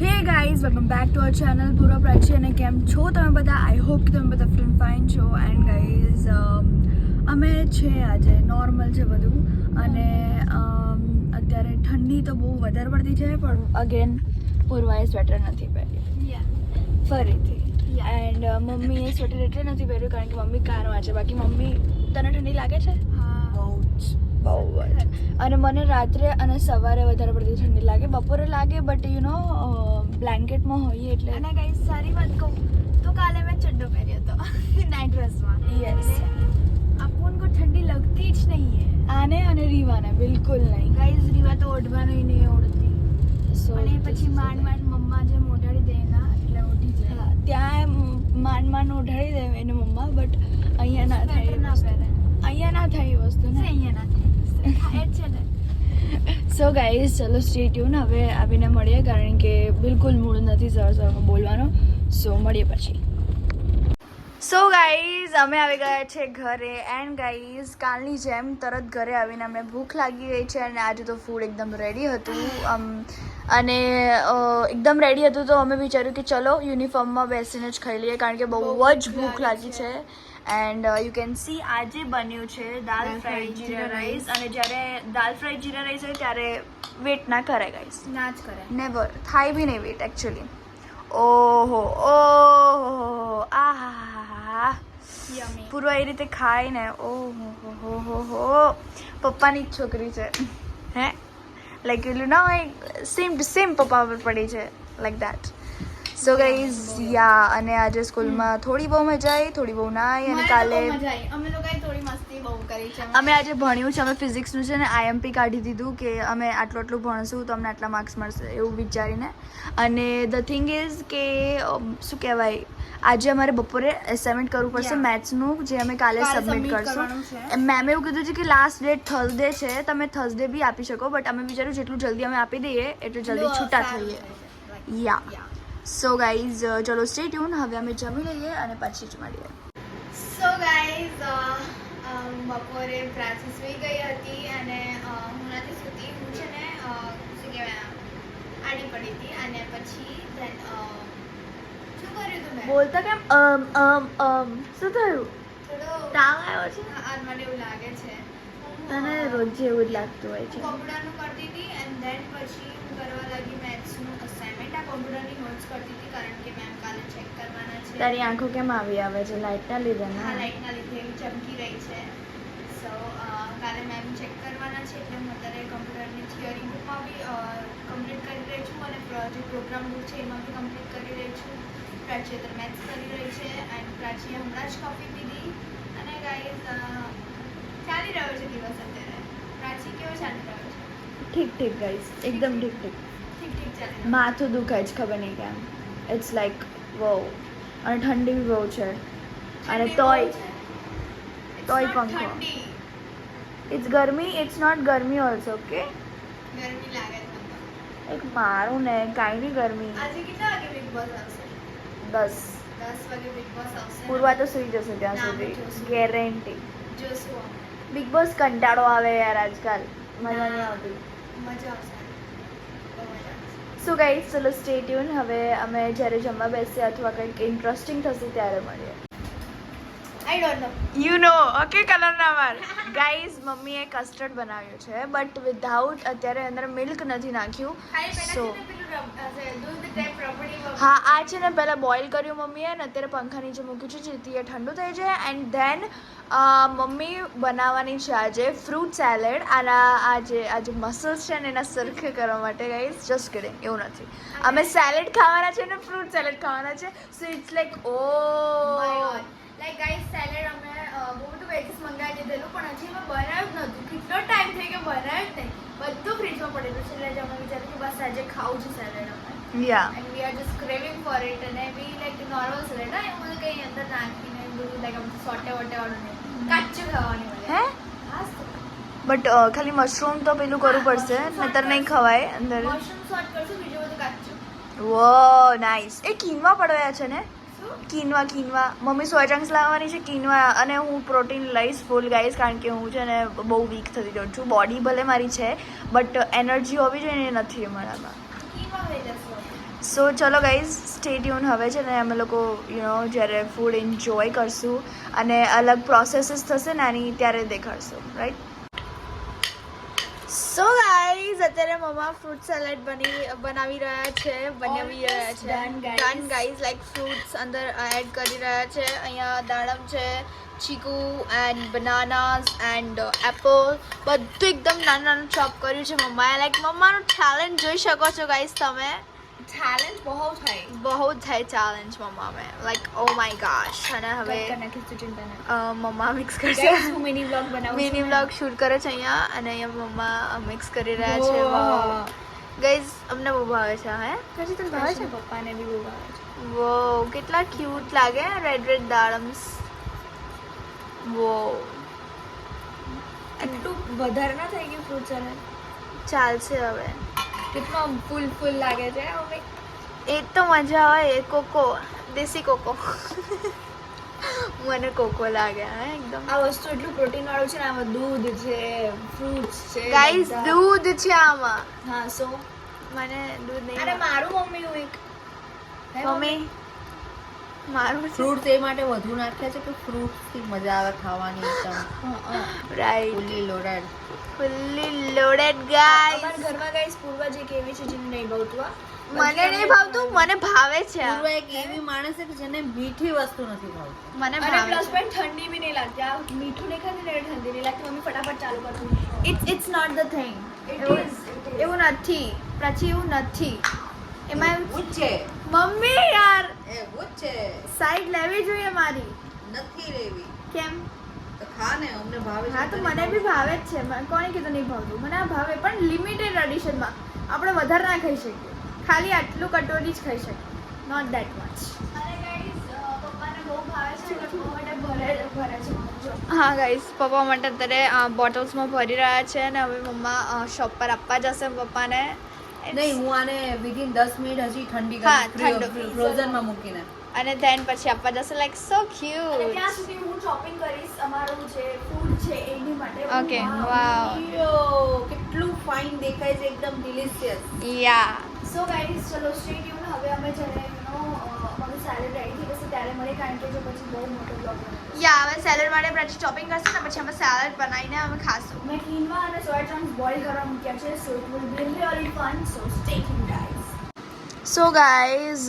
Hey guys welcome back to our channel Purva Prachi અને કેમ છો તમે બધા? આઈ હોપ કે તમે બધા ફિલ્મ ફાઇન છો. એન્ડ ગાઈઝ અમે છે આજે નોર્મલ છે બધું. અને um, અત્યારે ઠંડી તો બહુ વધારે પડતી છે પણ અગેન પૂર્વાએ સ્વેટર નથી પહેર્યું. ફરીથી. એન્ડ મમ્મીએ સ્વેટર એટલે નથી પહેર્યું કારણ કે મમ્મી કારમાં છે. બાકી મમ્મી તને ઠંડી લાગે છે? હા. બહુ જ. બહુ જ. અને મને રાત્રે અને સવારે વધારે પડતી ઠંડી લાગે. બપોરે લાગે બટ યુ નો બ્લેન્કેટમાં હોઈએ એટલે અને કઈ સારી વાત કહું. તો કાલે મેં ચડ્ડો પહેર્યો હતો. નાઇટ ડ્રેસમાં યસ આપણને કો ઠંડી લગતી જ નહીં હે. આને અને રીવાને બિલકુલ નહીં. ગાઈઝ રીવા તો ઓઢવાનું નહીં ઓઢતી સો અને પછી માંડ માંડ મમ્મા જે મોઢાડી દે ના એટલે ઓઢી જાય. ત્યાં માંડ માંડ ઓઢાડી દે એને મમ્મા બટ અહીંયા ના થાય અહીંયા ના થાય એ વસ્તુ ને. અહીંયા ના થાય. સો ગાઈઝ ચલો સ્ટે ટ્યુન હવે આવીને મળીએ, કારણ કે બિલકુલ મૂળ નથી સર બોલવાનો. સો મળીએ પછી. સો ગાઈઝ અમે આવી ગયા છે ઘરે એન્ડ ગાઈઝ કાલની જેમ તરત ઘરે આવીને અમને ભૂખ લાગી ગઈ છે અને આજે તો ફૂડ એકદમ રેડી હતું. અને એકદમ રેડી હતું તો અમે વિચાર્યું કે ચલો યુનિફોર્મમાં બેસીને જ ખાઈ લઈએ કારણ કે બહુ જ ભૂખ લાગી છે. એન્ડ યુ કેન સી આજે બન્યું છે દાલ ફ્રાઈડ જીરા રાઈસ અને જ્યારે દાલ ફ્રાઈડ જીરા રાઈસ હોય ત્યારે વેટ ના કરે ગાઈસ ના જ કરે. નેવર થાય બી નહીં વેટ એકચ્યુઅલી ઓહો ઓહો આહા યમી પૂરો એ રીતે ખાય ને ઓહો હો હો હો હો. પપ્પાની જ છોકરી છે. હે? લાઈક પેલું ના સેમ ટુ સેમ પપ્પા પર પડી છે like that so guys yeah અને આજે સ્કૂલમાં થોડી બહુ મજા આવી થોડી બહુ ના આવી અને કાલે મજા આવી અમે લોકોએ થોડી મસ્તી બહુ કરી છે અમે આજે ભણ્યું છે અમે ફિઝિક્સનું છે ને આઈએમપી કાઢી દીધું કે અમે આટલું આટલું ભણશું તો અમને આટલા માર્ક્સ મળશે એવું વિચારીને. અને ધ થિંગ ઇઝ કે શું કહેવાય આજે અમારે બપોરે એસાઇનમેન્ટ કરવું પડશે મેથ્સનું જે અમે કાલે સબમિટ કરશું. મેમે એવું કીધું છે કે લાસ્ટ ડેટ થર્સડે છે તમે થર્સડે બી આપી શકો બટ અમે વિચાર્યું જેટલું જલ્દી અમે આપી દઈએ એટલું જલ્દી છૂટા થઈએ. યા સો ગાઈઝ ચલો સ્ટે ટ્યુન હવે અમે જમી લઈએ અને પછી જ મળીએ. સો ગાઈઝ બપોરે પ્રાચી સુઈ ગઈ હતી અને હું નથી સૂતી હું છે ને શું કહેવાય આડી પડી હતી અને પછી શું કર્યું તું મેં બોલતા કેમ? અમ અમ અમ શું થયું? થોડો તાવ આવ્યો છે? હા, મને એવું લાગે છે. તને રોજ એવું જ લાગતું હોય છે. કોમ્પ્યુટરનું કરતી હતી એન્ડ ધેન પછી હું કરવા લાગી મેથ્સનું અસાઇનમેન્ટ આ કોમ્પ્યુટરની નોટ્સ કરતી હતી કારણ કે મેમ કાલે ચેક કરવાના છે. તારી આંખો કેમ આવી આવે છે? લાઇટના લીધે હા લાઇટના લીધે ચમકી રહી છે. સો કાલે મેમ ચેક કરવાના છે એટલે હું અત્યારે કમ્પ્યુટરની થિયરી બુકમાં બી કમ્પ્લીટ કરી રહી છું અને જે પ્રોગ્રામ બુક છે એમાં બી કમ્પ્લીટ કરી રહી છું. પ્રાચીએ અત્યારે મેથ્સ કરી રહી છે એન્ડ પ્રાચીએ હમણાં જ કોપી પીધી અને ગાઈઝ ચાલી રહ્યો છે દિવસ અત્યારે. પ્રાચી કેવો ચાલી રહ્યો છે? ઠીક ઠીક ગાઈઝ એકદમ ઠીક. ઠીક ઠીક. ઠીક ચાલે માથું દુખાય છે ખબર નહીં કેમ. ઇટ્સ લાઈક વો અને ઠંડી બી બહુ છે. અને તોય તોય પંખો. ઇટ્સ ગરમી ઇટ્સ નોટ ગરમી ઓલ્સો ઓકે ગરમી લાગે છે એક મારું ને કાંઈ નહીં ગરમી આજે કેટલા વાગે બિગ બોસ આવશે 10 10 વાગે બિગ બોસ આવશે પૂર્વા તો સુઈ જશે ત્યાં સુધી ગેરંટી જોશું બિગ બોસ કંટાળો આવે યાર આજકાલ મજા નહીં આવતી મજા આવશે સો ગાઈઝ ચલો સ્ટે ટ્યુન હવે અમે જ્યારે જમવા બેસીએ અથવા કંઈક ઇન્ટરેસ્ટિંગ થશે ત્યારે મળીએ I don't know you know okay colour ના વાર ગાઈઝ મમ્મીએ કસ્ટર્ડ બનાવ્યું છે બટ વિધાઉટ અત્યારે અંદર મિલ્ક નથી નાખ્યું. વબ- હા આ છે ને પહેલાં બોઇલ કર્યું મમ્મીએ અને અત્યારે પંખા નીચે મૂક્યું છે જેથી એ ઠંડુ થઈ જાય. એન્ડ ધેન મમ્મી બનાવવાની છે આજે ફ્રૂટ સેલેડ આના આ જે આ જે મસલ્સ છે ને એના સરખે કરવા માટે ગાઈઝ જસ્ટ કરે એવું નથી. અમે સેલેડ ખાવાના છે ને ફ્રૂટ સેલેડ ખાવાના છે. So it's like oh My God. Salad અમે બહુ બધું વેજીસ મંગાવી દીધેલું પણ હજી અમે બનાવ્યું જ નહોતું. કેટલો ટાઈમ થઈ ગયો બનાવ્યું જ નહીં. બધું ફ્રીજમાં પડેલું છે. એટલે અમે વિચાર્યું કે બસ આજે ખાવું છે સેલેડ અમે. Ya and we are just craving for it અને વી લાઈક નોર્મલ સેલેડ હા એવું બધું કંઈ અંદર નાખીને બધું લાઈક આમ સોટે વોટે વાળું નહીં. કાચું ખાવાની મળે હે? બટ ખાલી મશરૂમ તો પેલું કરવું પડશે. નહીતર નહીં ખવાય અંદર. મશરૂમ સોટ કરશું બીજું બધું કાચું. વો નાઈસ એ કીનવા પડવાયા છે ને? કીનવા કીનવા. મમ્મી સોય ચંક્સ લાવવાની છે કીનવા. અને હું પ્રોટીન લઈશ ફૂલ ગાઈશ કારણ કે હું છે ને બહુ વીક થતી જાઉં છું. બોડી ભલે મારી છે બટ એનર્જી હોવી જોઈએ ને એ નથી અમારામાં. સો. ચલો ગાઈઝ સ્ટેડિયમ હવે છે ને અમે લોકો યુ નો જ્યારે ફૂડ એન્જોય કરશું અને અલગ પ્રોસેસીસ થશે ને આની ત્યારે દેખાડશું રાઈટ ગાઈઝ અત્યારે મમ્મા ફ્રૂટ સલાડ બની બનાવી રહ્યા છે બનાવી રહ્યા છે. ડન ગાઈઝ લાઈક ફ્રૂટ્સ અંદર એડ કરી રહ્યા છે. અહીંયા દાડમ છે ચીકુ એન્ડ બનાનાસ એન્ડ એપલ બધું એકદમ નાનું નાનું ચોપ કર્યું છે. મમ્માએ લાઈક મમ્માનું ટેલેન્ટ જોઈ શકો છો ગાઈઝ તમે. ચેલેન્જ બહુ થાય બહુ થાય ચેલેન્જ મમ્મા મેં લાઈક ઓ માય ગોશ અને હવે નાખીશ તું ચિંતા ના અ, મમ્મા મિક્સ Guys, કરશે હું મિની બ્લોગ બનાવું મિની છું. બ્લોગ શૂટ કરે છે અહીંયા અને અહીંયા મમ્મા મિક્સ કરી રહ્યા છે Wow. ગાઈઝ અમને બહુ ભાવે છે હે પછી તને ભાવે છે પપ્પાને બી બહુ ભાવે છે વો કેટલા ક્યુટ લાગે રેડ રેડ દાડમ્સ વો એટલું વધારે ના થઈ ગયું ફ્રૂટ સલાડ ચાલશે હવે કેટલું આમ ફૂલ ફૂલ લાગે છે એ તો મજા આવે એ કોકો દેશી કોકો મને કોકો લાગે હે એકદમ આ વસ્તુ એટલું પ્રોટીન વાળું છે ને આમાં દૂધ છે ફ્રૂટ્સ છે ગાઈઝ દૂધ છે આમાં હા સો મને દૂધ નહીં અરે મારું મમ્મી હું એક મમ્મી મારું ફ્રૂટ ફ્રૂટ્સ એ માટે વધુ નાખ્યા છે કે ફ્રૂટ્સથી મજા આવે ખાવાની એકદમ. રાઈટ ફૂલી લોડેડ ફુલ્લી લોડેડ ગાઈસ અમારા ઘરમાં ગાઈસ પૂર્વા જે કેવી છે જેને નહીં ભાવતું. મને નહીં ભાવતું મને ભાવે છે. પૂર્વ એક એવી માણસ છે કે જેને મીઠી વસ્તુ નથી ભાવતી. મને અને પ્લસ પોઈન્ટ ઠંડી બી નહીં લાગતી. આ મીઠું નહીં ખાતી ને ઠંડી નહીં લાગતી. મમ્મી ફટાફટ ચાલુ કરતું it's it's not the thing એવું નથી. પછી એવું નથી. એમાં એવું- છે મમ્મી યાર. એવું સાઈડ લેવી જોઈએ મારી? નથી લેવી. કેમ? તો ખા ને અમને ભાવે હા તો મને બી ભાવે. જ છે. મને કોણે કીધું નહીં ભાવતું? મને આ ભાવે પણ લિમિટેડ એડિશનમાં આપણે વધારે ના ખાઈ શકીએ. ખાલી આટલું કટોરી જ ખાઈ શકીએ. નોટ ધેટ મચ અને ગાઈસ પપ્પાને બહુ ભાવે છે પપ્પા માટે ભરે ભરે છે હા ગાઈસ પપ્પા માટે અત્યારે બોટલ્સમાં ભરી રહ્યા છે અને હવે મમ્મા શોપ પર આપવા જશે પપ્પાને. નહીં હું આને વિધિન દસ મિનિટ હજી ઠંડી હા, ઠંડુ. ફ્રોઝનમાં મૂકીને. અને ધેન પછી આપવા જશે લાઈક સો અને ત્યાં ક્યુટ સુધી હું શોપિંગ કરીશ અમારું જે ફૂડ છે એની માટે. Okay wow. કેટલું ફાઇન દેખાય છે એકદમ ડિલિશિયસ યા સો ગાઈસ ચલો સ્ટે ટ્યુન હવે અમે જ્યારે નો અમારું સેલેડ રેડી થઈ જશે ત્યારે મળે કારણ કે જો પછી બહુ મોટો બ્લોગ યા હવે સેલેડ માટે પછી શોપિંગ કરશે ને પછી અમે સેલેડ બનાવીને અમે ખાશું. મેં અને સોયા ચંક્સ બોઇલ કરવા મૂક્યા છે so it will be really fun so stay tune so guys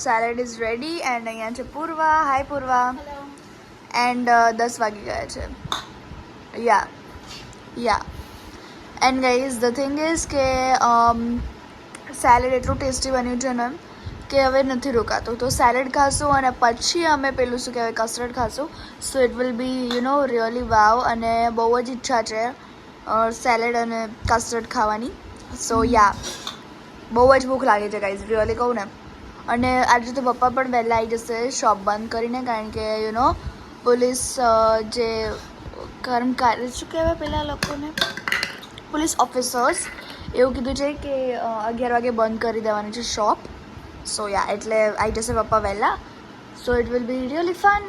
salad is ready and અહીંયા છે પૂર્વા હાય પૂર્વા એન્ડ દસ વાગી ગયા છે yeah yeah and guys the thing is કે સેલેડ એટલું ટેસ્ટી બન્યું છે ને કે હવે નથી રોકાતું. તો સેલેડ ખાશું અને પછી અમે પેલું શું કહેવાય કસ્ટર્ડ ખાશું. So it will be you know really wow અને બહુ જ ઈચ્છા છે સેલેડ અને કસ્ટર્ડ ખાવાની. સો યા બહુ જ ભૂખ લાગે છે ગાઈઝ રિયલી કહું ને. અને આજે તો પપ્પા પણ વહેલા આવી જશે શોપ બંધ કરીને, કારણ કે યુ નો પોલીસ જે કર્મચારી શું કહેવાય પેલા લોકોને? પોલીસ ઓફિસર્સ એવું કીધું છે કે અગિયાર વાગે બંધ કરી દેવાની છે શોપ સો યા એટલે આવી જશે પપ્પા વહેલા. So it will be really fun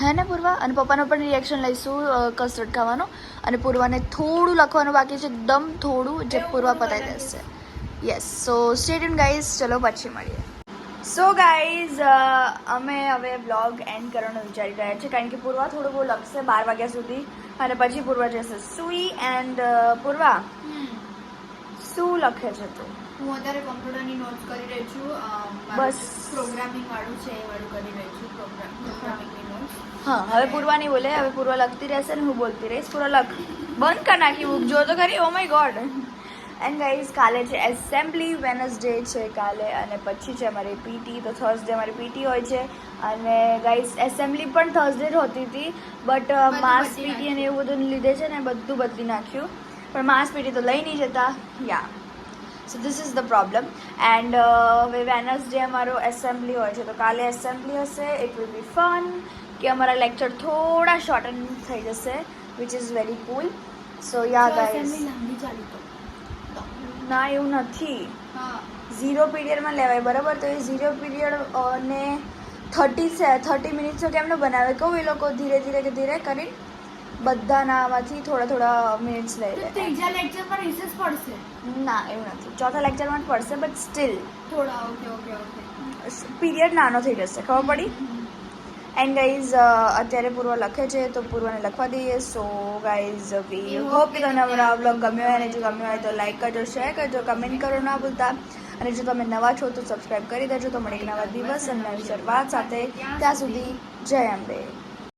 hey ને, પૂર્વા? અને પપ્પાનો પણ રિએક્શન લઈશું કસરટ ખાવાનો. અને પૂર્વાને થોડું લખવાનું બાકી છે, એકદમ થોડું, જે પૂર્વા પતાવી દેશે. યસ સો સ્ટેડિયમ ગાઈઝ ચલો પછી મળીએ સો ગાઈઝ અમે હવે બ્લોગ એન્ડ કરવાનું વિચારી રહ્યા છીએ કારણ કે પૂર્વા થોડું બહુ લખશે બાર વાગ્યા સુધી અને પછી પૂર્વા જશે. સુઈ એન્ડ પૂર્વા? શું લખે છે તું? હું અત્યારે કોમ્પ્યુટરની નોટ કરી રહી છું બસ. પ્રોગ્રામિંગ વાળું છે એ વાળું કરી રહી છું પ્રોગ્રામ પ્રોગ્રામિંગની નોટ હા હવે પૂર્વા નહીં બોલે હવે પૂર્વા લખતી રહેશે ને હું બોલતી રહીશ. પૂર્વા લખ. બંધ કરી નાખી બુક જો તો ખરી oh my god and guys કાલે છે એસેમ્બલી વેનસડે છે કાલે અને પછી છે અમારી પીટી તો થર્સડે અમારી પીટી હોય છે. અને ગાઈઝ એસેમ્બલી પણ થર્સડે જ હોતી હતી બટ માસ પીટી અને એવું બધું લીધે છે ને બધું બદલી નાખ્યું. પણ માસ પીટી તો લઈ નહીં જતા. Yeah so this is the problem and હવે વેનસડે અમારો એસેમ્બલી હોય છે. તો કાલે એસેમ્બલી હશે. ઇટ વિલ બી ફન કે અમારા લેક્ચર થોડા શોર્ટન થઈ જશે which is very cool so ya guys લાંબી ચાલી તો. ના એવું નથી. ઝીરો પીરિયડમાં લેવાય બરાબર? તો એ ઝીરો પીરિયડ ને થર્ટી સે થર્ટી મિનિટ્સનો કેમનો બનાવે? કહું એ લોકો ધીરે ધીરે કે ધીરે કરીને બધાના આમાંથી થોડા થોડા મિનિટ્સ લઈ લે. ત્રીજા લેક્ચરમાં રિસેસ પડશે? ના એવું નથી. ચોથા લેક્ચરમાં જ પડશે બટ સ્ટીલ થોડા ઓકે ઓકે ઓકે પીરિયડ નાનો થઈ જશે ખબર પડી? એન્ડ ગાઈઝ અત્યારે પૂર્વ લખે છે તો પૂર્વને લખવા દઈએ. સો ગાઈઝ વી હોપ કે કે તમને અમારો આ બ્લોગ ગમ્યો હોય અને જો ગમ્યો હોય તો લાઈક કરજો શેર કરજો કમેન્ટ કરો ના ભૂલતા. અને જો તમે નવા છો તો સબસ્ક્રાઈબ કરી દેજો. તો મળે એક નવા દિવસ અને નવી શરૂઆત સાથે. ત્યાં સુધી જય અંબે.